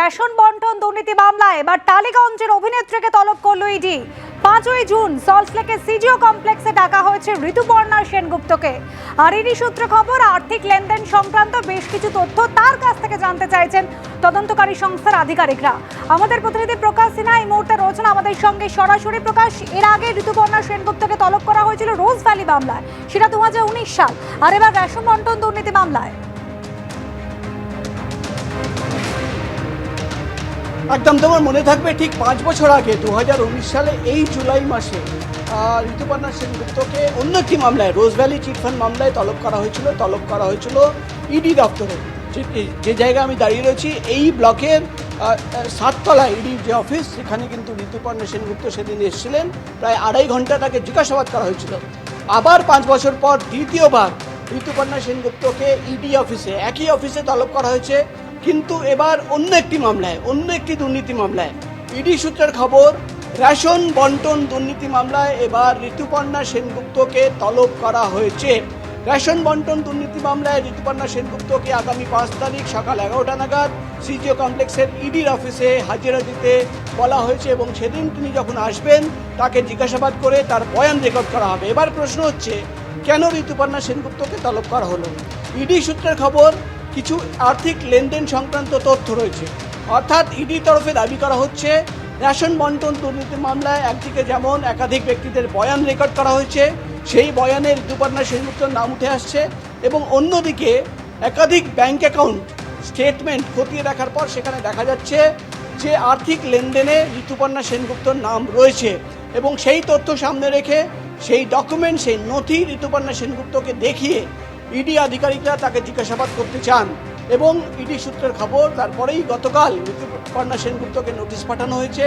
Ration বন্টন দুর্নীতি মামলায় এবার টালিগঞ্জের অভিনেত্রীকে তলব করল ইডি। পাঁচই জুন সল্টলেকের সিজিও কমপ্লেক্সে ডাকা হয়েছে ঋতুপর্ণা সেনগুপ্তকে। আর ইডি সূত্রে খবর, আর্থিক লেনদেন সংক্রান্ত বেশ কিছু তথ্য তার কাছ থেকে জানতে চাইছেন তদন্তকারী সংস্থার আধিকারিকরা। আমাদের প্রতিনিধি প্রকাশ সিনহা, এই মুহূর্তে রয়েছেন আমাদের সঙ্গে সরাসরি প্রকাশ। এর আগে ঋতুপর্ণা সেনগুপ্তকে তলব করা হয়েছিল রোজ ভ্যালি মামলায়, সেটা দু হাজার উনিশ সাল। আর এবার রেশন বন্টন দুর্নীতি মামলায়। একদম তোমার মনে থাকবে ঠিক পাঁচ বছর আগে দু হাজার উনিশ সালে এই জুলাই মাসে ঋতুপর্ণা সেনগুপ্তকে অন্য একটি মামলায়, রোজ ভ্যালি চিটফান্ড মামলায় তলব করা হয়েছিল, তলব করা হয়েছিল ইডি দপ্তরে। যে- জায়গায় আমি দাঁড়িয়ে রয়েছি, এই ব্লকের সাততলা ইডি যে অফিস, সেখানে কিন্তু ঋতুপর্ণা সেনগুপ্ত সেদিন এসেছিলেন, প্রায় আড়াই ঘণ্টা তাকে জিজ্ঞাসাবাদ করা হয়েছিল। আবার পাঁচ বছর পর দ্বিতীয়বার ঋতুপর্ণা সেনগুপ্তকে ইডি অফিসে, একই অফিসে তলব করা হয়েছে কিন্তু এবার অন্য একটি মামলায়, অন্য একটি দুর্নীতি মামলায়। ইডি সূত্রের খবর, রেশন বন্টন দুর্নীতি মামলায় এবার ঋতুপর্ণা সেনগুপ্তকে তলব করা হয়েছে। রেশন বন্টন দুর্নীতি মামলায় ঋতুপর্ণা সেনগুপ্তকে আগামী পাঁচ তারিখ সকাল এগারোটা নাগাদ সিজিও কমপ্লেক্সের ইডির অফিসে হাজিরা দিতে বলা হয়েছে এবং সেদিন তিনি যখন আসবেন, তাকে জিজ্ঞাসাবাদ করে তার বয়ান রেকর্ড করা হবে। এবার প্রশ্ন হচ্ছে, কেন ঋতুপর্ণা সেনগুপ্তকে তলব করা হলো? ইডি সূত্রের খবর কিছু আর্থিক লেনদেন সংক্রান্ত তথ্য রয়েছে। অর্থাৎ ইডির তরফে দাবি করা হচ্ছে, রেশন বন্টন দুর্নীতির মামলায় একদিকে যেমন একাধিক ব্যক্তিদের বয়ান রেকর্ড করা হয়েছে, সেই বয়ানে ঋতুপর্ণা সেনগুপ্তর নাম উঠে আসছে এবং অন্যদিকে একাধিক ব্যাংক অ্যাকাউন্ট স্টেটমেন্ট খতিয়ে দেখার পর সেখানে দেখা যাচ্ছে যে আর্থিক লেনদেনে ঋতুপর্ণা সেনগুপ্তর নাম রয়েছে এবং সেই তথ্য সামনে রেখে সেই ডকুমেন্ট, সেই নথি ঋতুপর্ণা সেনগুপ্তকে দেখিয়ে ইডি আধিকারিকরা তাকে জিজ্ঞাসাবাদ করতে চান এবং ইডি সূত্রের খবর, তারপরেই গতকাল ঋতুপর্ণা সেনগুপ্তকে নোটিশ পাঠানো হয়েছে।